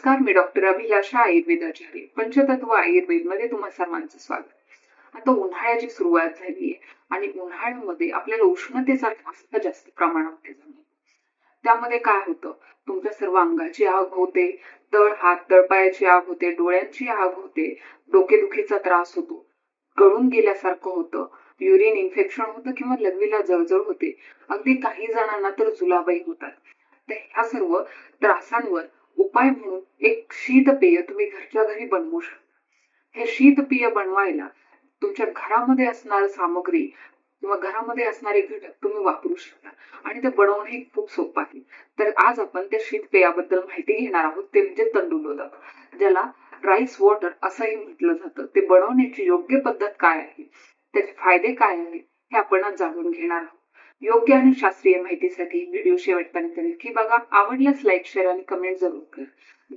नमस्कार मी डॉक्टर अभिलाषा आयुर्वेदाचार्य पंचतत्व आयुर्वेदमध्ये तुम्हा सर्वांचं स्वागत. आता उन्हाळ्याची सुरुवात झाली आहे आणि उन्हाळ्यामध्ये आपल्याला उष्णतेचा जास्त जास्त प्रमाणामध्ये जाणवतो त्यामध्ये काय होतं? तुमच्या सर्व अंगाची आग होते तळ हात तळपायाची आग होते डोळ्यांची आग होते डोकेदुखीचा त्रास होतो गळून गेल्यासारखं होतं युरिन इन्फेक्शन होतं किंवा लघवीला जळजळ होते. अगदी काही जणांना तर जुलाबाई होतात. तर ह्या सर्व त्रासांवर उपाय म्हणून एक शीतपेय तुम्ही घरच्या घरी बनवू शकता. हे शीतपेय बनवायला तुमच्या घरामध्ये असणार सामग्री किंवा घरामध्ये असणारे घटक तुम्ही वापरू शकता. आणि ते बनवणं हे खूप सोपं आहे. तर आज आपण त्या शीतपेयाबद्दल माहिती घेणार आहोत. ते म्हणजे तंडुलोदक ज्याला राईस वॉटर असंही म्हटलं जातं. ते बनवण्याची योग्य पद्धत काय आहे? त्याचे फायदे काय आहेत? हे आपण जाणून घेणार आहोत. योग्य आणि शास्त्रीय माहितीसाठी व्हिडिओ शेवटपर्यंत नक्की बघा. आवडल्यास लाईक शेअर आणि कमेंट जरूर करा.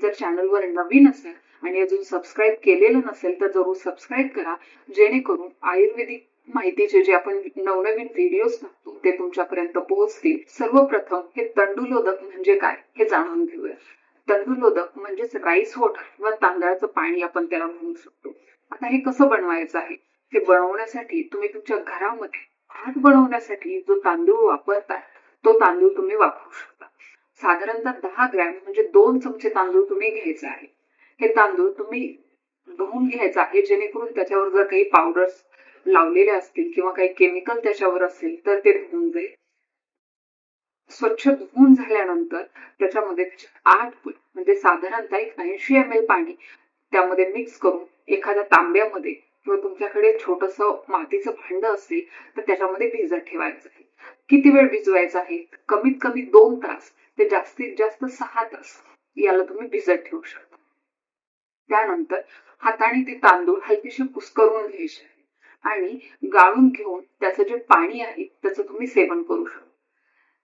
जर चॅनलवर नवीन असेल आणि अजून सबस्क्राईब केलेलं नसेल तर जरूर सबस्क्राईब करा. जेणेकरून आयुर्वेदिक माहितीचे जे आपण नवनवीन व्हिडिओज टाकतो ते तुमच्यापर्यंत पोहोचतील. सर्वप्रथम हे तंडुलोदक म्हणजे काय हे जाणून घेऊया. तंडुलोदक म्हणजेच राईस वॉटर किंवा तांदळाचं पाणी आपण त्याला म्हणू शकतो. आता हे कसं बनवायचं आहे? हे बनवण्यासाठी तुम्ही तुमच्या घरामध्ये भात बनवण्यासाठी जो तांदूळ वापरताय तो तांदूळ तुम्ही वापरू शकता. साधारणतः दहा ग्रॅम म्हणजे दोन चमचे तांदूळ तुम्ही घ्यायचे आहे. हे तांदूळ तुम्ही धुवून घ्यायचं आहे जेणेकरून त्याच्यावर जर काही पावडर्स लावलेले असतील किंवा काही केमिकल त्याच्यावर असेल तर ते धुवून जाईल स्वच्छ धुवून झाल्यानंतर त्याच्यामध्ये आठ म्हणजे साधारणतः एक ऐंशी एम एल पाणी त्यामध्ये मिक्स करून एखाद्या तांब्यामध्ये किंवा तुमच्याकडे छोटस मातीचं भांड असेल तर त्याच्यामध्ये भिजत ठेवायचं आहे. किती वेळ भिजवायचं आहे? कमीत कमी दोन तास ते जास्तीत जास्त सहा तास याला तुम्ही भिजत ठेवू शकता. त्यानंतर हाताने ते तांदूळ हलकेशी कुस्करून घ्यायचे आहे आणि गाळून घेऊन त्याचं जे पाणी आहे त्याचं तुम्ही सेवन करू शकता.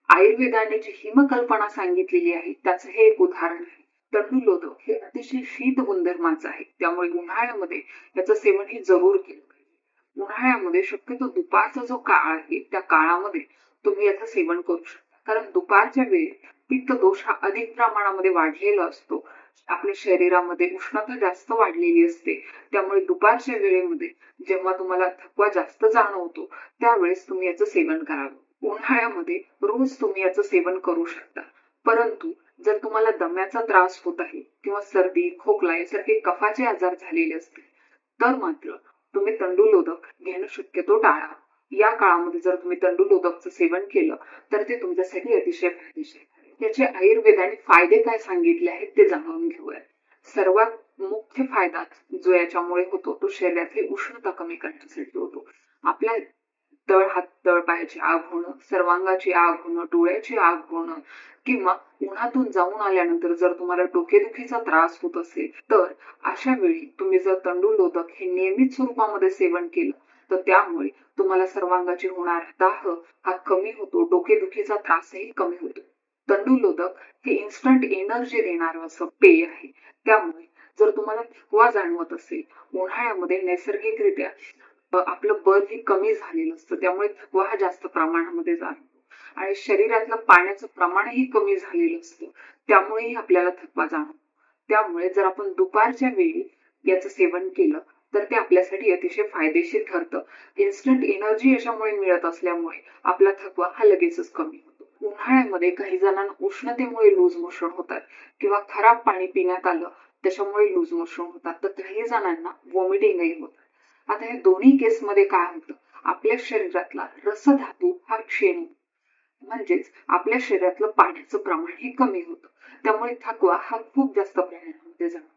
आयुर्वेदाने जी हिमकल्पना सांगितलेली आहे त्याचं हे एक उदाहरण आहे. तंडुलोद हे अतिशय शीत गुणधर्माचं आहे. त्यामुळे उन्हाळ्यामध्ये याचं सेवन हे जरूर केलं पाहिजे. उन्हाळ्यामध्ये शक्यतो दुपारचा जो काळ आहे त्या काळामध्ये तुम्ही याचं सेवन करू शकता. कारण दुपारच्या वेळी पित्त दोष हा अधिक प्रमाणामध्ये वाढलेला असतो. आपल्या शरीरामध्ये उष्णता जास्त वाढलेली असते. त्यामुळे दुपारच्या वेळेमध्ये जेव्हा तुम्हाला थकवा जास्त जाणवतो त्यावेळेस तुम्ही याचं सेवन करावं. उन्हाळ्यामध्ये रोज तुम्ही याचं सेवन करू शकता. परंतु जर तुम्हाला दम्याचा त्रास होत आहे किंवा सर्दी खोकला यासारखे कफाचे आजार झालेले असतील तर मात्र तुम्ही तंडुलोदक घेणं शक्यतो टाळा. या काळामध्ये जर तुम्ही तंडुलोदकचं सेवन केलं तर ते तुमच्यासाठी अतिशय फायदेशीर याचे आयुर्वेदाने फायदे काय सांगितले आहेत ते जाणून घेऊया सर्वात मुख्य फायदा जो याच्यामुळे होतो तो शरीरातली उष्णता कमी करण्यासाठी होतो. आपल्या तळ हात डोळ्याची आग होणं सर्वांगाची आग होणं डोळ्याची आग होणं किंवा उन्हातून जाऊन आल्यानंतर जर तुम्हाला डोकेदुखीचा त्रास होत असेल तर अशा वेळी तुम्ही जर तंडुलोदक हे नियमित स्वरूपामध्ये सेवन केलं तर त्यामुळे तुम्हाला सर्वांगाची होणार दाह हा कमी होतो डोकेदुखीचा त्रासही कमी होतो. तंडुलोदक हे इन्स्टंट एनर्जी देणारं असं पेय आहे. त्यामुळे जर तुम्हाला थकवा जाणवत असेल उन्हाळ्यामध्ये नैसर्गिकरित्या आपलं बल हे कमी झालेलं असतं. त्यामुळे थकवा हा जास्त प्रमाणामध्ये जाणवतो. आणि शरीरातलं पाण्याचं प्रमाणही कमी झालेलं असतं. त्यामुळेही आपल्याला थकवा जाणवतो. त्यामुळे जर आपण दुपारच्या वेळी याचं सेवन केलं तर ते आपल्यासाठी अतिशय फायदेशीर ठरतं. इन्स्टंट एनर्जी याच्यामुळे मिळत असल्यामुळे आपला थकवा हा लगेचच कमी होतो. उन्हाळ्यामध्ये काही जणांना उष्णतेमुळे लूज मोशन होतात किंवा खराब पाणी पिण्यात आलं त्याच्यामुळे लूज मोशन होतात. तर काही जणांना वॉमिटिंगही होतात आता या दोन्ही केसमध्ये काय होतं? आपल्या शरीरातला रसधातू हा क्षीण. म्हणजेच आपल्या शरीरातलं पाण्याचं प्रमाण हे कमी होतं. त्यामुळे थकवा हा खूप जास्त प्रमाणामध्ये जाणवतो.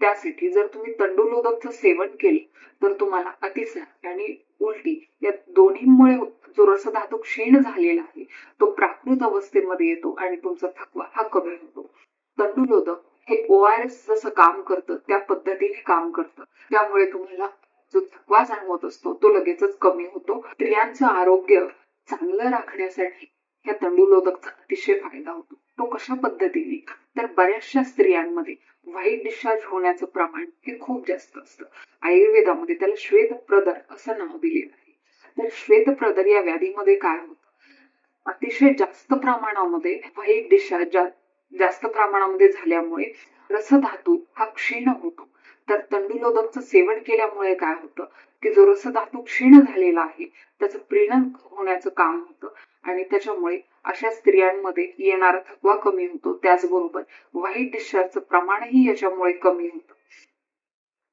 त्यासाठी जर तुम्ही तंडुलोदकचं सेवन केलं तर तुम्हाला अतिसार आणि उलटी या दोन्हीमुळे जो रसधातू क्षीण झालेला आहे तो प्राकृत अवस्थेमध्ये येतो आणि तुमचा थकवा हा कमी होतो. तंडुलोदक हे ओ आर एस जसं काम करतं त्या पद्धतीने काम करतं. त्यामुळे तुम्हाला जो थकवा जाणवत असतो. तो लगेचच कमी होतो. स्त्रियांचं आरोग्य चांगलं राखण्यासाठी या तंडुलोदकचा अतिशय फायदा होतो. तो कशा पद्धतीने? तर बऱ्याचशा स्त्रियांमध्ये वाईट डिस्चार्ज होण्याचं प्रमाण हे खूप जास्त असतं. आयुर्वेदामध्ये त्याला श्वेत प्रदर असं नाव दिलेलं आहे. तर श्वेत प्रदर या व्याधीमध्ये काय होतं? अतिशय जास्त प्रमाणामध्ये वाईट डिस्चार्ज जास्त प्रमाणामध्ये झाल्यामुळे रसधातू हा क्षीण होतो. तर तंडुलोदकचं सेवन केल्यामुळे काय होतं की जो रसधातू क्षीण झालेला आहे त्याचं प्रीणन होण्याचं काम होतं. आणि त्याच्यामुळे अशा स्त्रियांमध्ये येणारा थकवा कमी होतो. त्याचबरोबर वाईट डिस्चार्जचं प्रमाणही याच्यामुळे कमी होतं.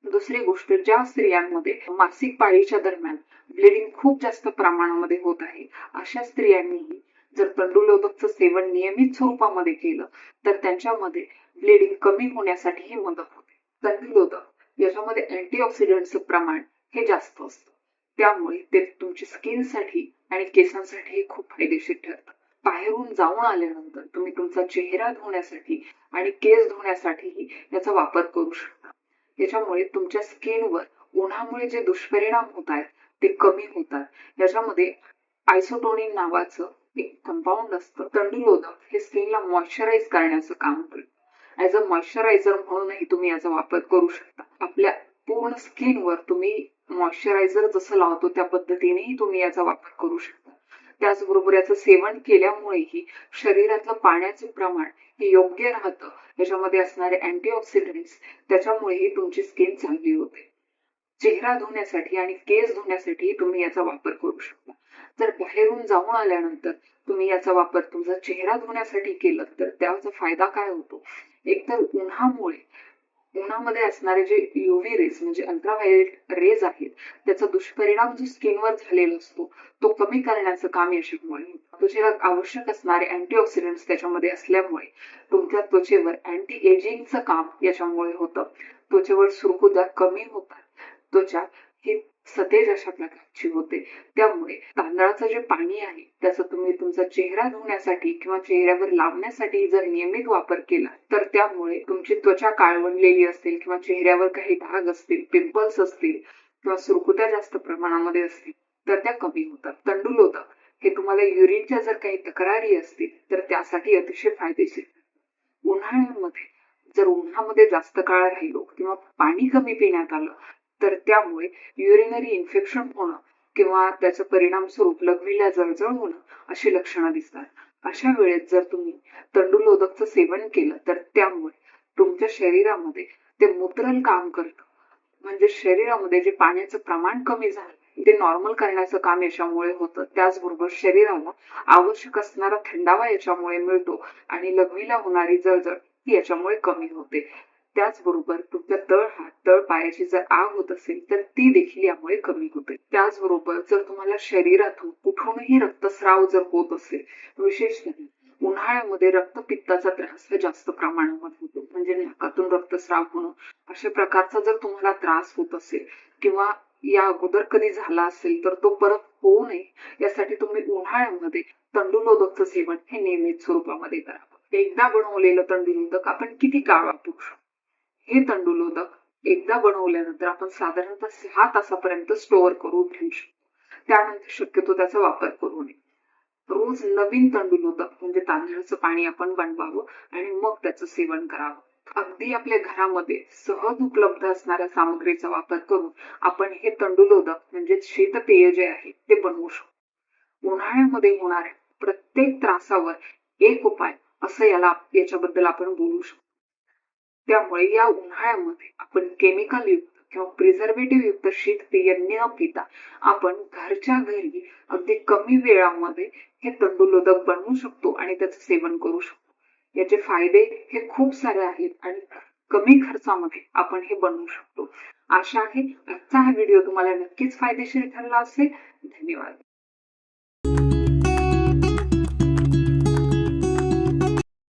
दुसरी गोष्ट ज्या स्त्रियांमध्ये मासिक पाळीच्या दरम्यान ब्लिडिंग खूप जास्त प्रमाणामध्ये होत आहे अशा स्त्रियांनीही जर तंडुलोदकचं सेवन नियमित स्वरूपामध्ये केलं तर त्यांच्यामध्ये ब्लिडिंग कमी होण्यासाठीही मदत होते. तंडुलोदक याच्यामध्ये अँटीऑक्सिडंटचं प्रमाण हे जास्त असतं. त्यामुळे ते तुमची स्किनसाठी आणि केसांसाठी खूप फायदेशीर ठरतं. बाहेरून जाऊन आल्यानंतर तुम्ही तुमचा चेहरा धुण्यासाठी आणि केस धुण्यासाठीही याचा वापर करू शकता. याच्यामुळे तुमच्या स्किनवर उन्हामुळे जे दुष्परिणाम होत आहेत ते कमी होतात याच्यामध्ये आयसोटोनिन नावाचं एक कंपाऊंड असतं. तंडुलोदक हे स्किनला मॉइश्चराईज करण्याचं काम करतं. ऍज अ मॉइश्चरायझर म्हणूनही तुम्ही याचा वापर करू शकता. आपल्या पूर्ण स्किनवर तुम्ही मॉइश्चरायझर जसं लावतो त्या पद्धतीनेही तुम्ही याचा वापर करू शकता. त्याचबरोबर याचं सेवन केल्यामुळेही शरीरातलं पाण्याचं प्रमाण हे योग्य राहतं. याच्यामध्ये असणारे अँटीऑक्सिडंट्स त्याच्यामुळेही तुमची स्किन चांगली होते. चेहरा धुण्यासाठी आणि केस धुण्यासाठी तुम्ही याचा वापर करू शकता. जर बाहेरून जाऊन आल्यानंतर तुम्ही याचा वापर तुमचा चेहरा धुण्यासाठी केला तर त्याचा फायदा काय होतो? एकतर उन्हामुळे उन्हामध्ये असणारे जे युव्ही रेज म्हणजे अल्ट्राव्हायलेट रेज आहेत त्याचा दुष्परिणाम जो स्किनवर झालेला असतो तो कमी करण्याचं काम याच्यामुळे होतं. त्वचेला आवश्यक असणारे अँटीऑक्सिडंट्स त्याच्यामध्ये असल्यामुळे तुमच्या त्वचेवर अँटी एजिंगचं काम याच्यामुळे होतं त्वचेवर सुरकुत्या कमी होतात त्वचा ही सतेज अशा प्रकारची होते. त्यामुळे तांदळाचं जे पाणी आहे त्याचा तुम्ही तुमचा चेहरा धुण्यासाठी किंवा चेहऱ्यावर लावण्यासाठी जर नियमित वापर केला तर त्यामुळे तुमची त्वचा काळवणलेली असेल किंवा चेहऱ्यावर काही डाग असतील पिंपल्स असतील किंवा सुरकुत्या जास्त प्रमाणामध्ये असतील तर त्या कमी होतात. तंडुल तंडुलोदक हे तुम्हाला युरिनच्या जर काही तक्रारी असतील तर त्यासाठी अतिशय फायदेशीर. उन्हाळ्यामध्ये जर उन्हामध्ये जास्त काळ राहिलो किंवा पाणी कमी पिण्यात आलं तर त्यामुळे युरिनरी इन्फेक्शन होणं किंवा त्याचा परिणाम स्वरूप लघवीला जळजळ होणं अशी लक्षणं दिसतात. अशा वेळेत जर तुम्ही तंडुलोदकचं सेवन केलं तर त्यामुळे तुमच्या शरीरामध्ये ते मुद्रण काम करतं. म्हणजे शरीरामध्ये जे पाण्याचं प्रमाण कमी झालं ते नॉर्मल करण्याचं काम याच्यामुळे होतं. त्याचबरोबर शरीराला आवश्यक असणारा थंडावा याच्यामुळे मिळतो आणि लघवीला होणारी जळजळ ही याच्यामुळे कमी होते. त्याचबरोबर तुमच्या तळ तळपायाची जर आग होत असेल तर ती देखील यामुळे कमी होते. त्याचबरोबर जर तुम्हाला शरीरातून कुठूनही रक्तस्राव जर होत असेल विशेषतः म्हणजे उन्हाळ्यामध्ये रक्तपित्ताचा त्रास हा जास्त प्रमाणामध्ये होतो. म्हणजे नाकातून रक्तस्राव होणं अशा प्रकारचा जर तुम्हाला त्रास होत असेल किंवा या अगोदर कधी झाला असेल तर तो परत होऊ नये. यासाठी तुम्ही उन्हाळ्यामध्ये तंडुलोदकचं सेवन हे नियमित स्वरूपामध्ये करावं एकदा बनवलेलं तंडुलोदक आपण किती काळ वापरू शकतो? हे तंडुलोदक एकदा बनवल्यानंतर आपण साधारणतः सहा तासापर्यंत स्टोअर करून ठेवू शकतो. त्यानंतर शक्यतो त्याचा वापर करू नये. रोज नवीन तंडुलोदक म्हणजे तांदळाचं पाणी आपण बनवावं आणि मग त्याचं सेवन करावं. अगदी आपल्या घरामध्ये सहज उपलब्ध असणाऱ्या सामग्रीचा वापर करून आपण हे तंडुलोदक म्हणजे शेतपेय जे आहे ते बनवू शकतो. उन्हाळ्यामध्ये होणाऱ्या प्रत्येक त्रासावर एक उपाय असं याला याच्याबद्दल आपण बोलू शकतो. त्यामुळे या उन्हाळ्यामध्ये आपण केमिकल युक्त किंवा प्रिझर्वेटिव्ह युक्त शीतपेय न पिता आपण घरच्या घरी अगदी कमी वेळामध्ये हे तंडुलोदक बनवू शकतो आणि त्याचं सेवन करू शकतो. याचे फायदे हे खूप सारे आहेत आणि कमी खर्चामध्ये आपण हे बनवू शकतो. आशा आहे आजचा हा व्हिडिओ तुम्हाला नक्कीच फायदेशीर ठरला असेल. धन्यवाद.